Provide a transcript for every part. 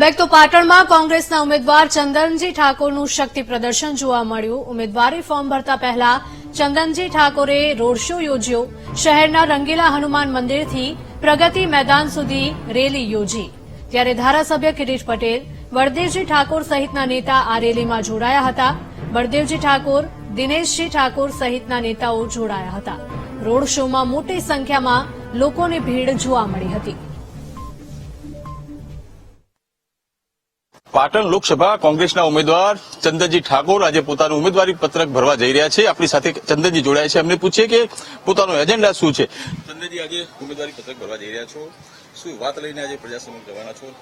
Back તો પાટણમાં કોંગ્રેસના ઉમેદવાર ચંદનજી ઠાકોરનું શક્તિ પ્રદર્શન જોવા મળ્યું. ઉમેદવારી ફોર્મ ભરતા પહેલા ચંદનજી ઠાકોરે રોડ શો યોજ્યો. શહેરના રંગીલા હનુમાન મંદિરથી પ્રગતિ મેદાન સુધી રેલી યોજી. ત્યારે ધારાસભ્ય કિરીટ પટેલ બળદેવજી ઠાકોર સહિતના નેતા આ રેલીમાં જોડાયા હતા. બળદેવજી ઠાકોર, દિનેશજી ઠાકોર સહિતના નેતાઓ જોડાયા હતા. રોડ શોમાં મોટી સંખ્યામાં લોકોની ભીડ જોવા મળી હતી. પાટણ લોકસભા કોંગ્રેસના ઉમેદવાર ચંદનજી ઠાકોર આજે પોતાનું ઉમેદવારી પત્રક ભરવા જઈ રહ્યા છે. આપણી સાથે ચંદનજી જોડાયા છે. એમને પૂછીએ કે પોતાનો એજન્ડા શું છે? ચંદનજી, આજે ઉમેદવારી પત્રક ભરવા જઈ રહ્યા છો. શું વાત લઈને આજે પ્રજા જવાના છો?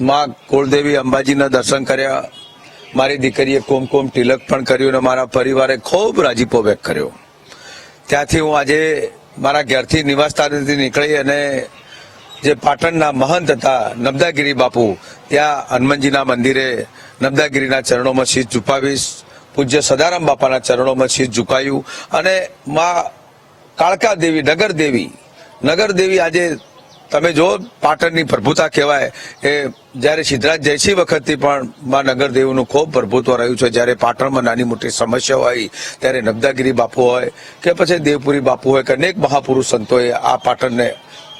માં કુળદેવી અંબાજીના દર્શન કર્યા. મારી દીકરીએ કુમકુમ તિલક પણ કર્યું અને મારા પરિવારે ખૂબ રાજીપો વ્યક્ત કર્યો. ત્યાંથી હું આજે મારા ઘેરથી નિવાસ સ્થાનેથી નીકળી અને જે પાટણના મહંત હતા નબદાગીરી બાપુ, ત્યાં હનુમાનજીના મંદિરે નબદાગીરીના ચરણોમાં શીશ ઝુકાવીશ પૂજ્ય સદારામ બાપાના ચરણોમાં શીશ ઝુકાયું અને માં કાળકા દેવી, નગર દેવી નગર દેવી આજે તમે જો પાટણની પ્રભુતા કહેવાય એ જ્યારે સિદ્ધરાજ જયસિંહ વખતથી પણ માં નગરદેવનું ખૂબ પ્રભુત્વ રહ્યું છે, જ્યારે પાટણમાં નાની મોટી સમસ્યાઓ આવી ત્યારે નબદાગીરી બાપુ હોય કે પછી દેવપુરી બાપુ હોય કે અનેક મહાપુરુષ સંતોએ આ પાટણને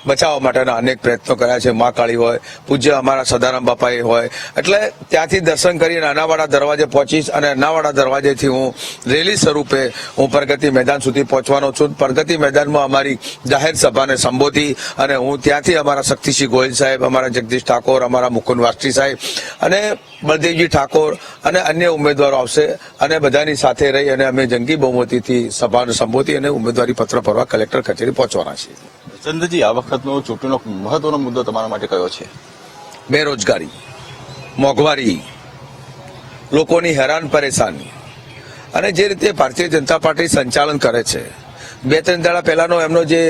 બચાવવા માટેના અનેક પ્રયત્નો કર્યા છે. મા કાળી હોય, પૂજ્ય અમારા સદારામ બાપાએ હોય. એટલે ત્યાંથી દર્શન કરીને અનાવાડા દરવાજે પહોંચીશ અને અનાવાડા દરવાજેથી હું રેલી સ્વરૂપે હું પ્રગતિ મેદાન સુધી પહોંચવાનો છું. પ્રગતિ મેદાનમાં અમારી જાહેર સભાને સંબોધી અને હું ત્યાંથી અમારા શક્તિસિંહ ગોયલ સાહેબ, અમારા જગદીશ ઠાકોર, અમારા મુકુંદ વાસ્ત્રી સાહેબ અને બળદેવજી ઠાકોર અને અન્ય ઉમેદવારો આવશે અને બધાની સાથે રહી અને અમે જંગી બહુમતીથી સભાને સંબોધી અને ઉમેદવારી પત્ર ભરવા કલેક્ટર કચેરી પહોંચવાના છીએ. ચંદનજી આ વખતનો ચૂંટણીનો મહત્વનો મુદ્દો તમારા માટે કયો છે? બેરોજગારી, મોંઘવારી, લોકોની હેરાન પરેશાની અને જે રીતે ભારતીય જનતા પાર્ટી સંચાલન કરે છે. બે ત્રણ દાડા પહેલાનો એમનો જે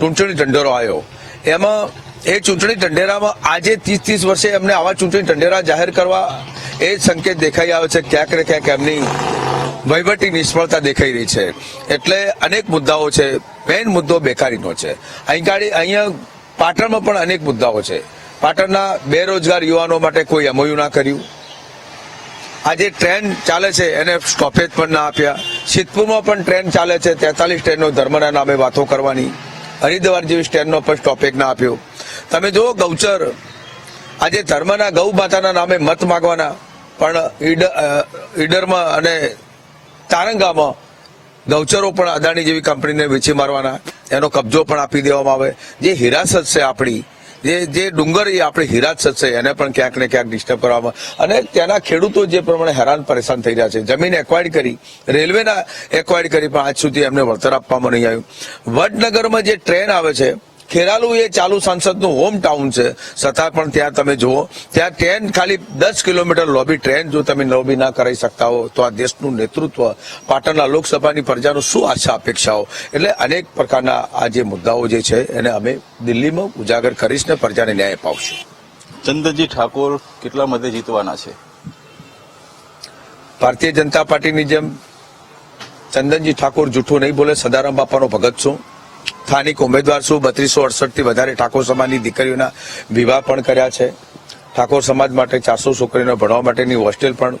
ચૂંટણી ઢંઢેરો આવ્યો, એમાં એ ચૂંટણી ઢંઢેરામાં આજે ત્રીસ ત્રીસ વર્ષે એમને આવા ચૂંટણી ઢંઢેરા જાહેર કરવા એ સંકેત દેખાઈ આવે છે. ક્યાંક ને ક્યાંક એમની વહીવટી નિષ્ફળતા દેખાઈ રહી છે. એટલે અનેક મુદ્દાઓ છે. મેઇન મુદ્દો બેકારીનો છે. અહીં અહીંયા પાટણમાં પણ અનેક મુદ્દાઓ છે. પાટણના બેરોજગાર યુવાનો માટે કોઈ એમઓયુ ના કર્યું. આજે ટ્રેન ચાલે છે, એને સ્ટોપેજ પણ ના આપ્યા. સિદ્ધપુરમાં પણ ટ્રેન ચાલે છે, તેતાલીસ ટ્રેનનો ધર્મના નામે વાતો કરવાની. હરિદ્વાર જેવી ટ્રેનનો પણ સ્ટોપેજ ના આપ્યો. તમે જુઓ ગૌચર. આજે ધર્મના ગૌ માતાના નામે મત માગવાના. પણ ઈડ- ઈડરમાં અને તારંગામાં ગૌચરો પણ અદાણી જેવી કંપનીને વેચી મારવાના, એનો કબજો પણ આપી દેવામાં આવે. જે હિરાસત છે આપણી, જે જે ડુંગર એ આપણી હિરાસત છે, એને પણ ક્યાંક ને ક્યાંક ડિસ્ટર્બ કરવામાં. અને ત્યાંના ખેડૂતો જે પ્રમાણે હેરાન પરેશાન થઈ રહ્યા છે, જમીન એક્વાયર્ડ કરી રેલવેના એક્વાયર્ડ કરી, પણ આજ સુધી એમને વળતર આપવામાં નહીં આવ્યું. વડનગરમાં જે ટ્રેન આવે છે ખેરાલુ એ ચાલુ સાંસદનું હોમ ટાઉન છે. છતાં પણ ત્યાં તમે જુઓ. ત્યાં ટ્રેન ખાલી દસ કિલોમીટર લોબી ટ્રેન જો તમે લોબી ના કરાવી શકતા હો તો આ દેશનું નેતૃત્વ પાટણના લોકસભાની પ્રજાનું શું આશા અપેક્ષાઓ? એટલે અનેક પ્રકારના આ જે મુદ્દાઓ જે છે એને અમે દિલ્હીમાં ઉજાગર કરીશ ને પ્રજાને ન્યાય અપાવશું. ચંદ્રજી ઠાકોર કેટલા મતે જીતવાના છે? ભારતીય જનતા પાર્ટીની જેમ ચંદનજી ઠાકોર જૂઠું નહીં બોલે સદારામ બાપાનો ભગત છું. સ્થાનિક ઉમેદવાર છું બત્રીસો અડસઠથી વધારે ઠાકોર સમાજની દીકરીઓના વિવાહ પણ કર્યા છે? ઠાકોર સમાજ માટે ચારસો છોકરીઓને ભણવા માટેની હોસ્ટેલ પણ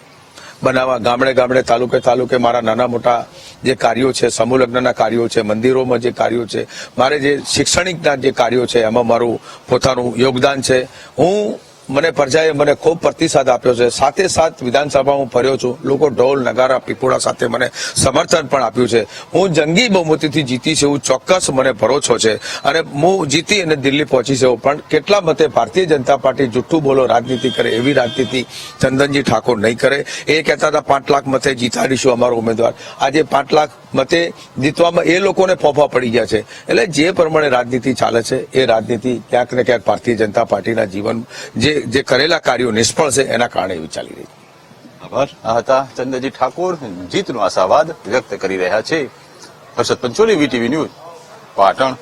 બનાવવા ગામડે ગામડે, તાલુકે તાલુકે મારા નાના મોટા જે કાર્યો છે, સમૂહ લગ્નના કાર્યો છે, મંદિરોમાં જે કાર્યો છે, મારે જે શૈક્ષણિકના જે કાર્યો છે, એમાં મારું પોતાનું યોગદાન છે. હું મને પ્રજાએ મને ખૂબ પ્રતિસાદ આપ્યો છે. સાથે સાથ વિધાનસભા હું ફર્યો છું. લોકો ઢોલ, નગારા, પીપોળા સાથે મને સમર્થન પણ આપ્યું છે. હું જંગી બહુમતીથી જીતી છે એવું ચોક્કસ મને ભરોસો છે. અને હું જીતી અને દિલ્હી પહોંચી છે. પણ કેટલા મતે ભારતીય જનતા પાર્ટી જુઠ્ઠું બોલો રાજનીતિ કરે એવી રાજનીતિ ચંદનજી ઠાકોર નહીં કરે. એ કહેતા હતા, પાંચ લાખ મતે જીતાડીશું અમારો ઉમેદવાર. આજે પાંચ લાખ મતે જીતવામાં એ લોકોને ફોફા પડી ગયા છે. એટલે જે પ્રમાણે રાજનીતિ ચાલે છે, એ રાજનીતિ ક્યાંક ને ક્યાંક ભારતીય જનતા પાર્ટીના જીવન જે જે કરેલા કાર્યો નિષ્ફળ છે, એના કારણે એવી ચાલી રહી આભાર. આ હતા ચંદ્રજી ઠાકોર. જીતનો આશાવાદ વ્યક્ત કરી રહ્યા છે. Harshad Pancholi, VTV news, Patan.